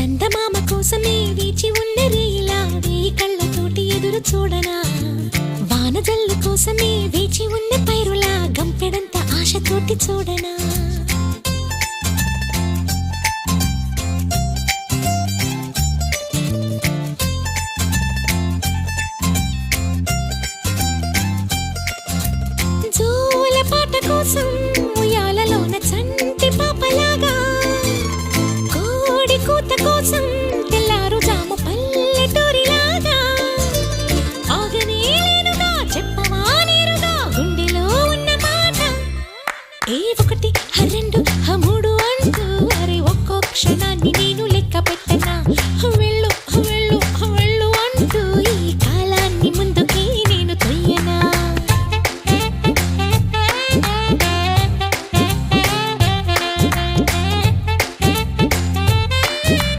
చందమామ కోసమే వేచి ఉన్న రేయిలా వేయి కళ్ళతోటి ఎదురు చూడనా? వానజల్లు కోసమే వేచి ఉన్న పైరులా గంపెడంత ఆశతోటి చూడనా? కోసం తెల్లారు జాము పల్లెటూరిలాగా. ఆగనే లేనుగా గుండెలో ఉన్న మాట. ఏ ఒకటి రెండు